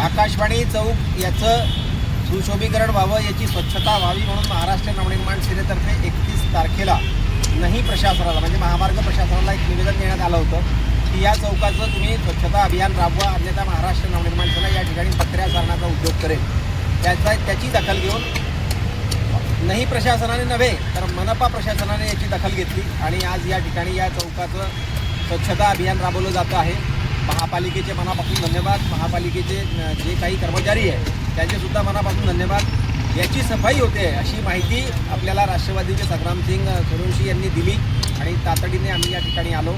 आकाशवाणी चौक याचं सुशोभीकरण व्हावं याची स्वच्छता व्हावी म्हणून महाराष्ट्र नवनिर्माण सेनेतर्फे एकतीस तारखेला नाही प्रशासनाला म्हणजे महामार्ग प्रशासनाला एक निवेदन देण्यात आलं होतं की या चौकाचं तुम्ही स्वच्छता अभियान राबवा अन्यथा महाराष्ट्र नवनिर्माण सेना या ठिकाणी पत्र्या सारणाचा उद्योग करेल. त्याचा त्याची दखल घेऊन नाही प्रशासनाने नव्हे तर मनपा प्रशासनाने याची दखल घेतली आणि आज या ठिकाणी या चौकाचं स्वच्छता अभियान राबवलं जातं आहे. महापालिकेचे मनापासून धन्यवाद. महापालिकेचे जे काही कर्मचारी आहे त्यांचेसुद्धा मनापासून धन्यवाद. याची सफाई होते अशी माहिती आपल्याला राष्ट्रवादीचे संग्रामसिंग सुरुंशी यांनी दिली आणि तातडीने आम्ही या ठिकाणी आलो.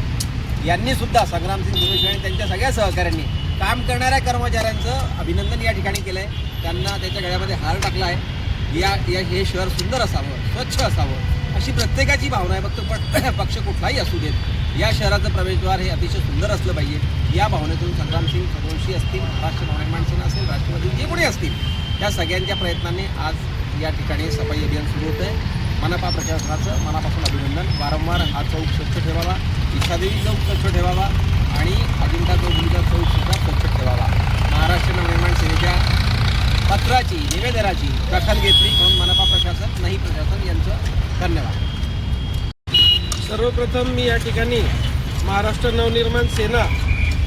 यांनीसुद्धा संग्रामसिंग सुरुंशी आणि त्यांच्या सगळ्या सहकाऱ्यांनी काम करणाऱ्या कर्मचाऱ्यांचं अभिनंदन या ठिकाणी केलं आहे त्यांना त्याच्या गळ्यामध्ये हार टाकला आहे. या या हे शहर सुंदर असावं स्वच्छ असावं अशी प्रत्येकाची भावना आहे. फक्त पक्ष कुठलाही असू देत. या शहराचं प्रवेशद्वार हे अतिशय सुंदर असलं पाहिजे. या भावनेतून संग्रामसिंग सदोशी असतील महाराष्ट्र नवनिर्माण सेना असेल राष्ट्रवादी जे कोणी असतील त्या सगळ्यांच्या प्रयत्नाने आज या ठिकाणी सफाई अभियान सुरू होतं आहे मनपा प्रशासनाचं मनापासून अभिनंदन. वारंवार हा चौक स्वच्छ ठेवावा इच्छादेवी चौक स्वच्छ ठेवावा आणि अजिंठा चौक चौक सुद्धा स्वच्छ ठेवावा. महाराष्ट्र नवनिर्माण सेनेच्या पत्राची निवेदनाची दखल घेतली म्हणून मनपा प्रशासन नाही प्रशासन यांचं धन्यवाद. सर्वप्रथम मी या ठिकाणी महाराष्ट्र नवनिर्माण सेना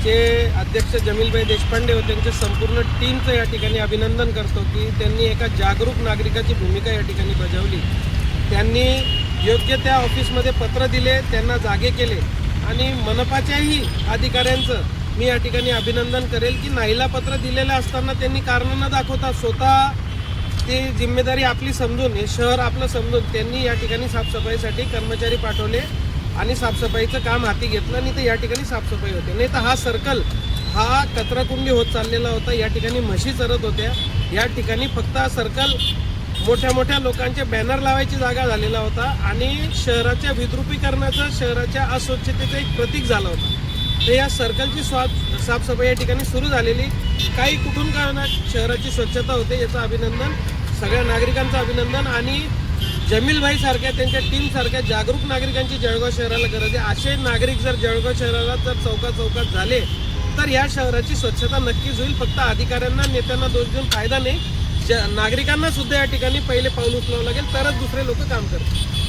चे अध्यक्ष जमीलभाई देशपांडे हो त्यांच्या संपूर्ण टीमचं या ठिकाणी अभिनंदन करतो की त्यांनी एका जागरूक नागरिकाची भूमिका या ठिकाणी बजावली. त्यांनी योग्य त्या ऑफिसमध्ये पत्र दिले त्यांना जागे केले आणि मनपाच्याही अधिकाऱ्यांचं मी या ठिकाणी अभिनंदन करेल की नाहीला पत्र दिलेलं असताना त्यांनी कारणं न दाखवता स्वतः ती जिम्मेदारी आपली समजून हे शहर आपलं समजून त्यांनी या ठिकाणी साफसफाईसाठी कर्मचारी पाठवले आणि साफसफाईचं काम हाती घेतलं आणि ते या ठिकाणी साफसफाई होते. नाही तर हा सर्कल हा कचराकुंडी होत चाललेला होता. या ठिकाणी म्हशी चरत होत्या. या ठिकाणी फक्त हा सर्कल मोठ्या मोठ्या लोकांचे बॅनर लावायची जागा झालेला होता आणि शहराच्या विद्रुपीकरणाचं शहराच्या अस्वच्छतेचं एक प्रतीक झालं होतं. तर या सर्कलची स्वा साफसफाई या ठिकाणी सुरू झालेली. काही कुठून का शहराची स्वच्छता होते याचं अभिनंदन सगळ्या नागरिकांचं अभिनंदन आणि जमीलभाई सारख्या त्यांच्या टीम सारख्या जागरूक नागरिकांची जळगाव शहराला गरज आहे. असे नागरिक जर जळगाव शहराला जर चौकात चौकात झाले तर या शहराची स्वच्छता नक्कीच होईल. फक्त अधिकाऱ्यांना नेत्यांना दोष देऊन फायदा नाही. ज नागरिकांना सुद्धा या ठिकाणी पहिले पाऊल उचलावं लागेल तरच दुसरे लोक काम करतील.